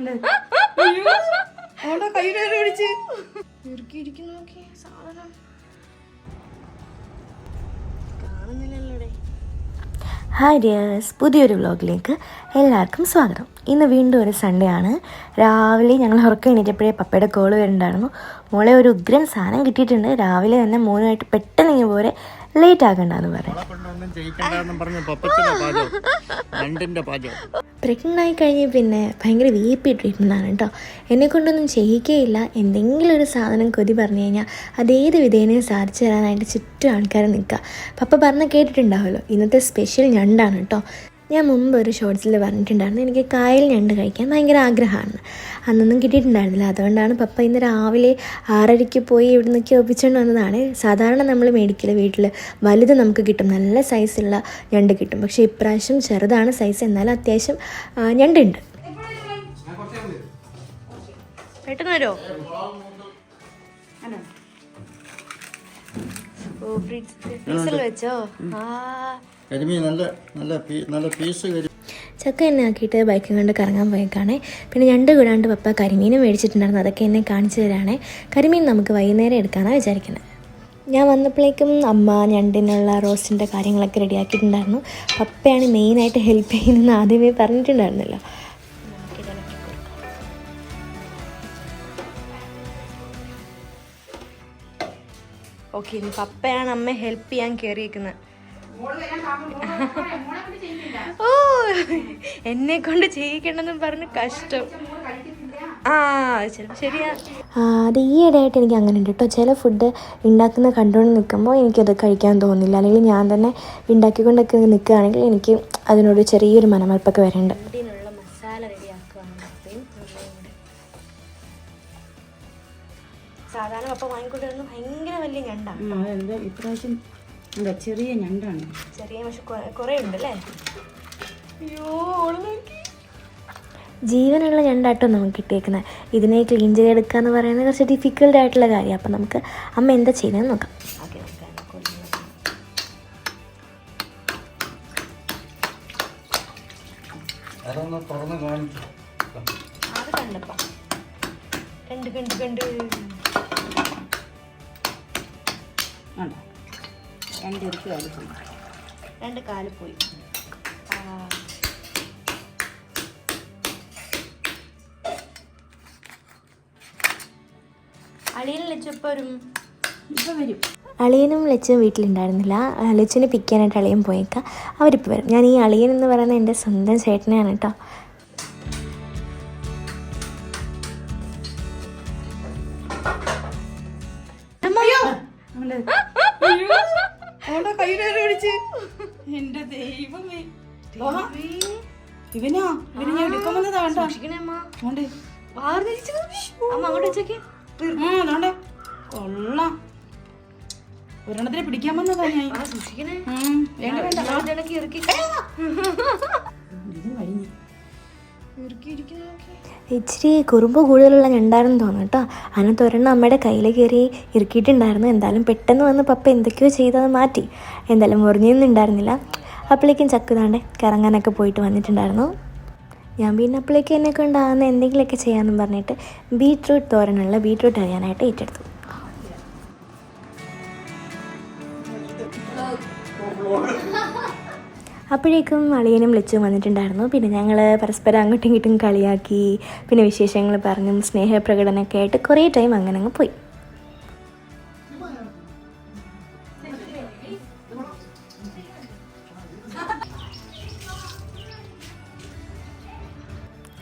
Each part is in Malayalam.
അവളുടെ പിടിച്ച്. ഇറുക്കിയിരിക്കുന്നു നോക്കി സാധനം. കാണുന്നില്ലല്ലോടെ. ഹായ് ഡിയേഴ്സ് പുതിയൊരു വ്ലോഗിലേക്ക് എല്ലാവർക്കും സ്വാഗതം. ഇന്ന് വീണ്ടും ഒരു സൺഡേ ആണ്. രാവിലെ ഞങ്ങൾ ഉറക്കം എണീറ്റപ്പോഴേ പപ്പയുടെ കോൾ വരുന്നുണ്ടായിരുന്നു. മോളെ ഒരു ഉഗ്രൻ സാധനം കിട്ടിയിട്ടുണ്ട്. രാവിലെ തന്നെ മോനുമായിട്ട് പെട്ടെന്ന് ഇങ്ങനെ പോലെ ലേറ്റ് ആക്കണ്ടെന്ന് പറയാം പ്രഗ്നന്റ് ആയി കഴിഞ്ഞ് പിന്നെ ഭയങ്കര വി പി ട്രീറ്റ്മെന്റ് ആണ് കേട്ടോ. എന്നെ കൊണ്ടൊന്നും ചെയ്യിക്കുകയില്ല എന്തെങ്കിലും ഒരു സാധനം കൊതി പറഞ്ഞു കഴിഞ്ഞാൽ അതേത് വിധേനയും സാധിച്ചു തരാനായിട്ട് ചുറ്റും ആൾക്കാർ നിൽക്കുക. പപ്പ പറഞ്ഞ കേട്ടിട്ടുണ്ടാവുമല്ലോ. ഇന്നത്തെ സ്പെഷ്യൽ ഞണ്ടാണ് കേട്ടോ. ഞാൻ മുമ്പ് ഒരു ഷോർട്സിൽ പറഞ്ഞിട്ടുണ്ടായിരുന്നു. എനിക്ക് കായൽ ഞണ്ട് കഴിക്കാൻ ഭയങ്കര ആഗ്രഹമാണ്. അന്നൊന്നും കിട്ടിയിട്ടുണ്ടായിരുന്നില്ല. അതുകൊണ്ടാണ് പപ്പ ഇന്ന് രാവിലെ ആറരയ്ക്ക് പോയി ഇവിടെ നിന്നൊക്കെ ഒപ്പിച്ചുകൊണ്ട് വന്നതാണ്. സാധാരണ നമ്മൾ മേടിക്കില്ല വീട്ടിൽ വലുത് നമുക്ക് കിട്ടും. നല്ല സൈസുള്ള ഞണ്ട് കിട്ടും. പക്ഷേ ഇപ്രാവശ്യം ചെറുതാണ് സൈസ് എന്നാലും അത്യാവശ്യം ഞണ്ടുണ്ട്. പെട്ടെന്ന് വരുമോ വെച്ചോ? ആ. കരിമീൻ നല്ല നല്ല നല്ല പീസ് ചക്ക എന്നെ ആക്കിയിട്ട് ബൈക്കും കൊണ്ട് കറങ്ങാൻ പോയേക്കാണേ. പിന്നെ ഞണ്ട് കൂടാണ്ട് പപ്പ കരിമീനും മേടിച്ചിട്ടുണ്ടായിരുന്നു. അതൊക്കെ എന്നെ കാണിച്ചു തരാണേ. കരിമീൻ നമുക്ക് വൈകുന്നേരം എടുക്കാനാണ് വിചാരിക്കുന്നത് ഞാൻ വന്നപ്പോഴേക്കും അമ്മ ഞണ്ടിനുള്ള റോസ്റ്റിന്റെ കാര്യങ്ങളൊക്കെ റെഡിയാക്കിയിട്ടുണ്ടായിരുന്നു. പപ്പയാണ് മെയിനായിട്ട് ഹെൽപ്പ് ചെയ്യുന്നതെന്ന് ആദ്യമേ പറഞ്ഞിട്ടുണ്ടായിരുന്നല്ലോ. ഓക്കെ ഇനി പപ്പയാണ് അമ്മ ഹെൽപ്പ് ചെയ്യാൻ കയറിയിരിക്കുന്നത് ഓ എന്നെ കൊണ്ട് ചെയ്യിക്കണമെന്നും പറഞ്ഞ് കഷ്ടം. ആ ചിലപ്പോൾ ശരിയാ. അത് എനിക്ക് അങ്ങനെ ഉണ്ട് കേട്ടോ ചില ഫുഡ് ഉണ്ടാക്കുന്ന കണ്ടുകൊണ്ട് നിൽക്കുമ്പോൾ എനിക്കത് കഴിക്കാൻ തോന്നില്ല. അല്ലെങ്കിൽ ഞാൻ തന്നെ ഉണ്ടാക്കിക്കൊണ്ടൊക്കെ നിൽക്കുകയാണെങ്കിൽ എനിക്ക് അതിനോട് ചെറിയൊരു മനമർപ്പൊക്കെ വരുന്നുണ്ട് സാധാരണ പപ്പ വാങ്ങിക്കൊണ്ടിരുന്ന ഭയങ്കര വലിയ ഞണ്ടാണ് അതെന്താ ഇപ്രാവശ്യം എന്താ ചെറിയ ഞണ്ടാണ്. ചെറിയ പക്ഷെ കുറേ ഉണ്ട് അല്ലേ അയ്യോ ജീവനുള്ള ഞണ്ടാട്ടോ നമുക്ക് കിട്ടിയേക്കുന്നത് ഇതിനെ ക്ലീൻ ചെയ്തെടുക്കുക എന്ന് പറയുന്നത് കുറച്ച് ഡിഫിക്കൽട്ട് ആയിട്ടുള്ള കാര്യം. അപ്പം നമുക്ക് അമ്മ എന്താ ചെയ്യുന്നതെന്ന് നോക്കാം. അത് കണ്ടപ്പാ. കണ്ട് കണ്ട് കണ്ട്. രണ്ട് ഇറുക്കി വലിച്ചു രണ്ട് കാൽ പോയി അളിയൻ ലച്ചപ്പോരും ഇപ്പം വരും. അളിയനും ലച്ചും വീട്ടിലുണ്ടായിരുന്നില്ല. ലച്ചുവിനെ പിക്ക് ചെയ്യാനായിട്ട് അളിയൻ പോയേക്കാം. അവരിപ്പോൾ വരും. ഞാൻ ഈ അളിയൻ എന്ന് പറയുന്നത് എന്റെ സ്വന്തം ചേട്ടനെയാണ് കേട്ടോ. അവളുടെ അവളുടെ കൈയുടെ പിടിച്ച്. എന്റെ ദൈവമേ. ഇവനാ? ഇവന് ഞാൻ എടുക്കാൻ വന്നതാ കണ്ടോ? അതുകൊണ്ട് കൊള്ളാം. ഒരെണ്ണത്തിനെ പിടിക്കാൻ വന്നതാ ഞാൻ വേണ്ട വേണ്ട. ഇറക്കി. കഴിഞ്ഞു ഇച്ചിരി കുറുമ്പ് കൂടുതലുള്ള ഞണ്ടായിരുന്നു തോന്നുന്നു കേട്ടോ. അതിനകത്ത് ഒരെണ്ണം അമ്മയുടെ കയ്യിൽ കയറി ഇറുക്കിയിട്ടുണ്ടായിരുന്നു. എന്തായാലും പെട്ടെന്ന് വന്ന് പപ്പ എന്തൊക്കെയോ ചെയ്തത് മാറ്റി. എന്തായാലും മുറിഞ്ഞൊന്നും ഉണ്ടായിരുന്നില്ല. അപ്പോഴേക്കും ചക്കുതാണ്ട് കറങ്ങാനൊക്കെ പോയിട്ട് വന്നിട്ടുണ്ടായിരുന്നു. ഞാൻ പിന്നെ അപ്പോഴേക്കും എന്നെ കൊണ്ടാകുന്ന എന്തെങ്കിലുമൊക്കെ ചെയ്യാമെന്നും പറഞ്ഞിട്ട് ബീട്രൂട്ട് തോരനുള്ള ബീട്രൂട്ട് അറിയാനായിട്ട് ഏറ്റെടുത്തു. അപ്പോഴേക്കും അളിയനും ലച്ചും വന്നിട്ടുണ്ടായിരുന്നു. പിന്നെ ഞങ്ങൾ പരസ്പരം അങ്ങോട്ടും ഇങ്ങോട്ടും കളിയാക്കി. പിന്നെ വിശേഷങ്ങൾ പറഞ്ഞും സ്നേഹപ്രകടനമൊക്കെ ആയിട്ട് കുറേ ടൈം അങ്ങനെ അങ്ങ് പോയി.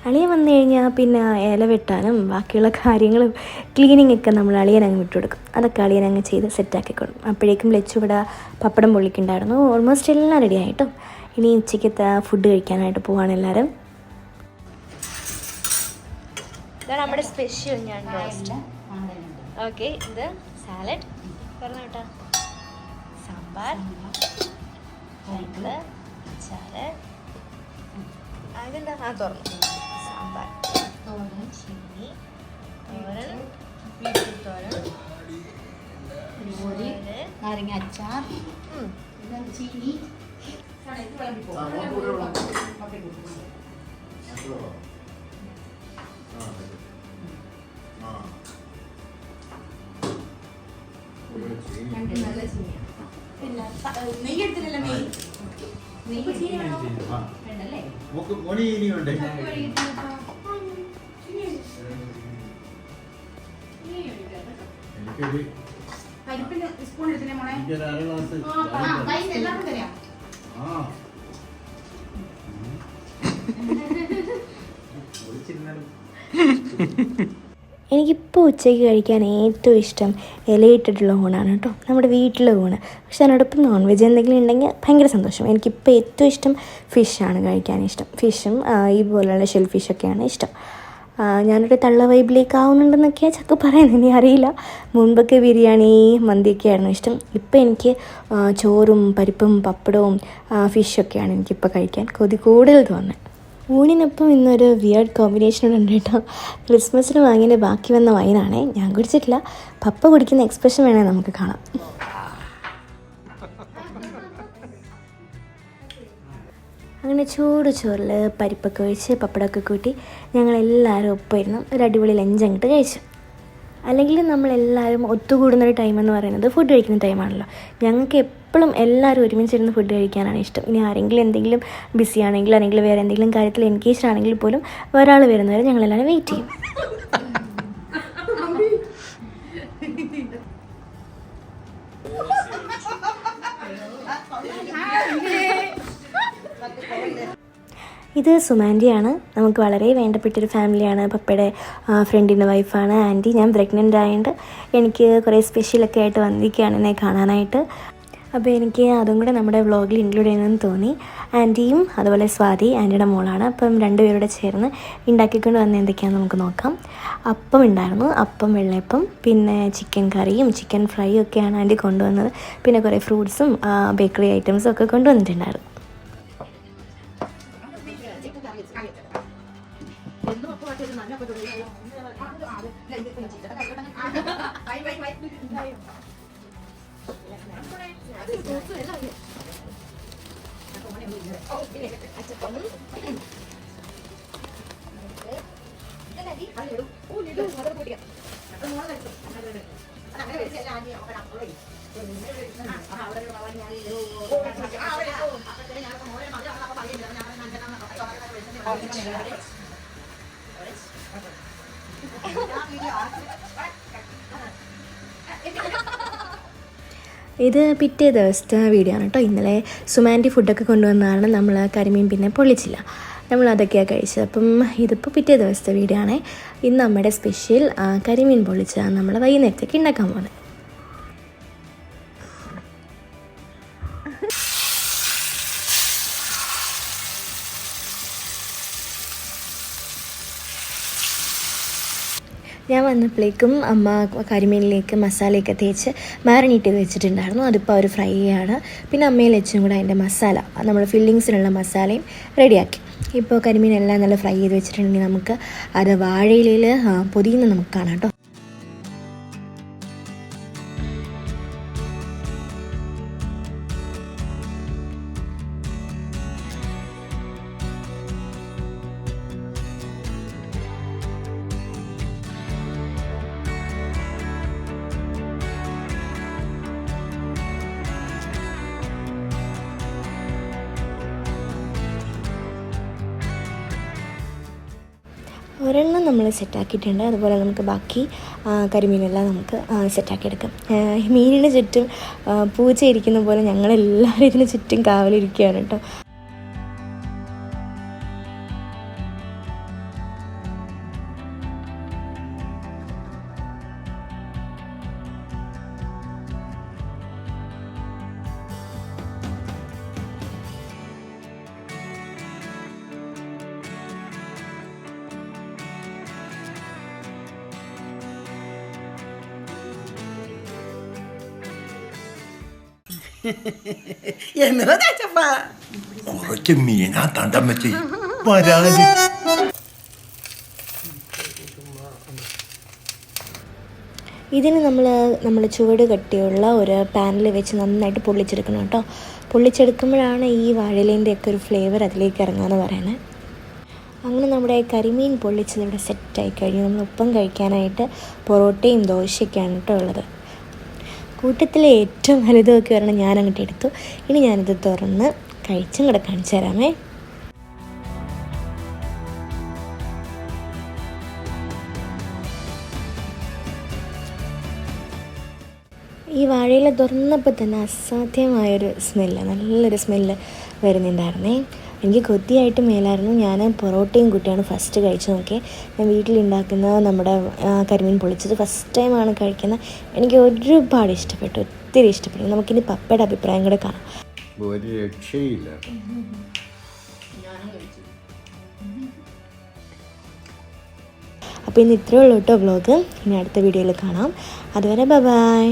അളിയൻ വന്നു കഴിഞ്ഞാൽ പിന്നെ ഇല വെട്ടാനും ബാക്കിയുള്ള കാര്യങ്ങളും ക്ലീനിങ് ഒക്കെ നമ്മൾ അളിയൻ അങ്ങ് വിട്ടുകൊടുക്കും അതൊക്കെ അളിയൻ അങ്ങ് ചെയ്ത് സെറ്റാക്കി കൊടുക്കും. അപ്പോഴേക്കും ലച്ചു ഇവിടെ പപ്പടം പൊള്ളിക്കുണ്ടായിരുന്നു ഓൾമോസ്റ്റ് എല്ലാം റെഡി ആയിട്ടോ. ഇനി ഉച്ചയ്ക്കത്തെ ഫുഡ് കഴിക്കാനായിട്ട് പോവാണ് എല്ലാവരും ഇതാണ് നമ്മുടെ സ്പെഷ്യൽ ഞാൻ ഓക്കെ ഇത് സാലഡ് പറഞ്ഞു കേട്ടോ സാമ്പാർ. അച്ചാറ്. അതെന്താ? ആ തുറന്നു. സാമ്പാർ. തോരൻ ചീനി തോരൻ. ബീറ്റ്റൂട്ട് തോരൻ. നാരങ്ങ അച്ചാർ. ഉം. പിന്നെ നെയ്യ് എടുത്തില്ലല്ലോ മെയിൻ? നെയ്യ് ചീനി വേണോ? വേണ്ടല്ലേ? നമുക്ക് മോനി ഇനി ഉണ്ട് പരിപ്പിന് സ്പൂൺ എടുത്തില്ലേ മോളെ? എല്ലാവർക്കും തരാം. എനിക്കിപ്പോൾ ഉച്ചയ്ക്ക് കഴിക്കാൻ ഏറ്റവും ഇഷ്ടം ഇലയിട്ടിട്ടുള്ള ഊണാണ് കേട്ടോ. നമ്മുടെ വീട്ടിലെ ഊണ്. പക്ഷെ അതിനോടൊപ്പം നോൺ വെജ് എന്തെങ്കിലും ഉണ്ടെങ്കിൽ ഭയങ്കര സന്തോഷം. എനിക്കിപ്പോൾ ഏറ്റവും ഇഷ്ടം ഫിഷാണ് കഴിക്കാൻ ഇഷ്ടം. ഫിഷും ഈ പോലെയുള്ള ഷെൽ ഫിഷൊക്കെയാണ് ഇഷ്ടം. ഞാനൊരു തള്ള വൈബിലേക്ക് ആവുന്നുണ്ടെന്നൊക്കെയാണ് ചക്ക പറയുന്നത്. ഇനി അറിയില്ല. മുൻപൊക്കെ ബിരിയാണി മന്തിയൊക്കെ ആയിരുന്നു ഇഷ്ടം. ഇപ്പം എനിക്ക് ചോറും പരിപ്പും പപ്പടവും ഫിഷൊക്കെയാണ് എനിക്കിപ്പോൾ കഴിക്കാൻ കൊതി കൂടുതൽ തോന്നുന്നത് ഊണിനൊപ്പം ഇന്നൊരു വിയേർഡ് കോമ്പിനേഷൻ ഉണ്ട് കേട്ടോ. ക്രിസ്മസിന് വാങ്ങിയ ബാക്കി വന്ന വൈനാണേ ഞാൻ കുടിച്ചിട്ടില്ല. പപ്പ കുടിക്കുന്ന എക്സ്പ്രഷൻ വേണേൽ നമുക്ക് കാണാം. അങ്ങനെ ചൂട് ചോറിൽ പരിപ്പൊക്കെ ഒഴിച്ച് പപ്പടമൊക്കെ കൂട്ടി ഞങ്ങളെല്ലാവരും ഒപ്പമായിരുന്നു ഒരു അടിപൊളി ലഞ്ച് അങ്ങോട്ട് കഴിച്ചു. അല്ലെങ്കിൽ നമ്മളെല്ലാവരും ഒത്തുകൂടുന്നൊരു ടൈം എന്ന് പറയുന്നത് ഫുഡ് കഴിക്കുന്ന ടൈമാണല്ലോ ഞങ്ങൾക്ക് എപ്പോഴും എല്ലാവരും ഒരുമിച്ചിരുന്ന് ഫുഡ് കഴിക്കാനാണ് ഇഷ്ടം. ഇനി ആരെങ്കിലും എന്തെങ്കിലും ബിസി ആണെങ്കിലും അല്ലെങ്കിൽ വേറെ എന്തെങ്കിലും കാര്യത്തിൽ എൻഗേജ്ഡ് ആണെങ്കിൽ പോലും ഒരാൾ വരുന്നവരെ ഞങ്ങളെല്ലാവരും വെയിറ്റ് ചെയ്യും. ഇത് സുമാൻഡിയാണ്. നമുക്ക് വളരെ വേണ്ടപ്പെട്ടൊരു ഫാമിലിയാണ്. പപ്പയുടെ ഫ്രണ്ടിന്റെ വൈഫാണ് ആന്റി ഞാൻ പ്രഗ്നന്റ് ആയതുകൊണ്ട് എനിക്ക് കുറേ സ്പെഷ്യലൊക്കെ ആയിട്ട് വന്നിരിക്കുകയാണ് എന്നെ കാണാനായിട്ട്. അപ്പോൾ എനിക്ക് അതും കൂടെ നമ്മുടെ വ്ളോഗിൽ ഇൻക്ലൂഡ് ചെയ്യണമെന്ന് തോന്നി. ആന്റിയും അതുപോലെ സ്വാതി ആന്റിയുടെ മോളാണ്. അപ്പം രണ്ടുപേരുടെ ചേർന്ന് ഉണ്ടാക്കിക്കൊണ്ട് വന്ന എന്തൊക്കെയാണെന്ന് നമുക്ക് നോക്കാം. അപ്പം ഉണ്ടായിരുന്നു. അപ്പം വെള്ളയപ്പം പിന്നെ ചിക്കൻ കറിയും ചിക്കൻ ഫ്രൈയും ഒക്കെയാണ് ആന്റി കൊണ്ടുവന്നത്. പിന്നെ കുറേ ഫ്രൂട്ട്സും ബേക്കറി ഐറ്റംസും ഒക്കെ കൊണ്ടുവന്നിട്ടുണ്ടായിരുന്നു. എന്നും ഒക്കെ ഒരു നല്ല അങ്ങനെ വെച്ച് എല്ലാം ആദ്യം അവിടെ അപ്പോഴേ അവിടെ ഞാൻ അപ്പോഴത്തേക്ക് ഞാൻ മോനെ മകളാണ് അപ്പൊ പറയുന്നത് ഞാൻ ഇത് പിറ്റേ ദിവസത്തെ വീഡിയോ ആണ് കേട്ടോ ഇന്നലെ സുമാന്റി ഫുഡൊക്കെ കൊണ്ടുവന്നതാണ് നമ്മൾ കരിമീൻ പിന്നെ പൊള്ളിച്ചില്ല. നമ്മൾ അതൊക്കെയാണ് കഴിച്ചത്. അപ്പം ഇതിപ്പോൾ പിറ്റേ ദിവസത്തെ വീഡിയോ ആണ്. ഇന്ന് നമ്മുടെ സ്പെഷ്യൽ കരിമീൻ പൊള്ളിച്ചതാണ് നമ്മൾ വൈകുന്നേരത്തേക്ക് ഉണ്ടാക്കാൻ പോകുന്നത് ഞാൻ വന്നപ്പോഴേക്കും അമ്മ കരിമീനിലേക്ക് മസാലയൊക്കെ തേച്ച് മാറിനേറ്റ് ചെയ്ത് വെച്ചിട്ടുണ്ടായിരുന്നു. അതിപ്പോൾ അവർ ഫ്രൈ ചെയ്യാണ്. പിന്നെ അമ്മയിൽ വെച്ചും കൂടെ അതിന്റെ മസാല നമ്മൾ ഫില്ലിങ്സിനുള്ള മസാലയും റെഡിയാക്കി. ഇപ്പോൾ കരിമീനെല്ലാം നല്ല ഫ്രൈ ചെയ്ത് വെച്ചിട്ടുണ്ടെങ്കിൽ നമുക്ക് അത് വാഴയിലയിൽ പൊതിയുന്ന നമുക്ക് കാണാം കേട്ടോ. ഒരെണ്ണം നമ്മൾ സെറ്റാക്കിയിട്ടുണ്ട്. അതുപോലെ നമുക്ക് ബാക്കി കരിമീനെല്ലാം നമുക്ക് സെറ്റാക്കിയെടുക്കാം. മീനിന് ചുറ്റും പൂച്ച ഇരിക്കുന്ന പോലെ ഞങ്ങളെല്ലാവരും ഇതിന് ചുറ്റും കാവലിരിക്കുകയാണ് കേട്ടോ. കുറച്ച് മീനാ തണ്ടമ്മച്ചി. വരാതി ഇതിന് നമ്മൾ നമ്മൾ ചുവട് കട്ടിയുള്ള ഒരു പാനിൽ വെച്ച് നന്നായിട്ട് പൊള്ളിച്ചെടുക്കണം കേട്ടോ. പൊള്ളിച്ചെടുക്കുമ്പോഴാണ് ഈ വാഴയിലേന്റെ ഒക്കെ ഒരു ഫ്ലേവർ അതിലേക്ക് ഇറങ്ങാന്ന് പറയുന്നത്. അങ്ങനെ നമ്മുടെ കരിമീൻ പൊള്ളിച്ചത് ഇവിടെ സെറ്റായി കഴിഞ്ഞു. നമ്മൾ ഒപ്പം കഴിക്കാനായിട്ട് പൊറോട്ടയും ദോശയൊക്കെയാണ് കേട്ടോ ഉള്ളത്. കൂട്ടത്തിലെ ഏറ്റവും വലുതുമൊക്കെ ഒരെണ്ണം ഞാൻ അങ്ങോട്ട് എടുത്തു. ഇനി ഞാനിത് തുറന്ന് കഴിച്ചും കൂടെ കാണിച്ചു തരാമേ. ഈ വാഴയില തുറന്നപ്പോൾ തന്നെ അസാധ്യമായൊരു സ്മെല്ല് നല്ലൊരു സ്മെല്ല് വരുന്നുണ്ടായിരുന്നേ. എനിക്ക് കൊത്തിയായിട്ട് മേലായിരുന്നു. ഞാൻ പൊറോട്ടയും കുട്ടിയാണ് ഫസ്റ്റ് കഴിച്ചു നോക്കിയത് ഞാൻ വീട്ടിലുണ്ടാക്കുന്ന നമ്മുടെ കരിമീൻ പൊളിച്ചത് ഫസ്റ്റ് ടൈമാണ് കഴിക്കുന്നത്. എനിക്ക് ഒരുപാട് ഇഷ്ടപ്പെട്ടു ഒത്തിരി ഇഷ്ടപ്പെട്ടു. നമുക്കിനി പപ്പയുടെ അഭിപ്രായം കൂടെ കാണാം. ഒരു രക്ഷയില്ല. അപ്പോൾ ഇന്ന് ഇത്രയേ ഉള്ളൂ കേട്ടോ വ്ളോഗ് ഇനി അടുത്ത വീഡിയോയിൽ കാണാം. അതുവരെ ബൈ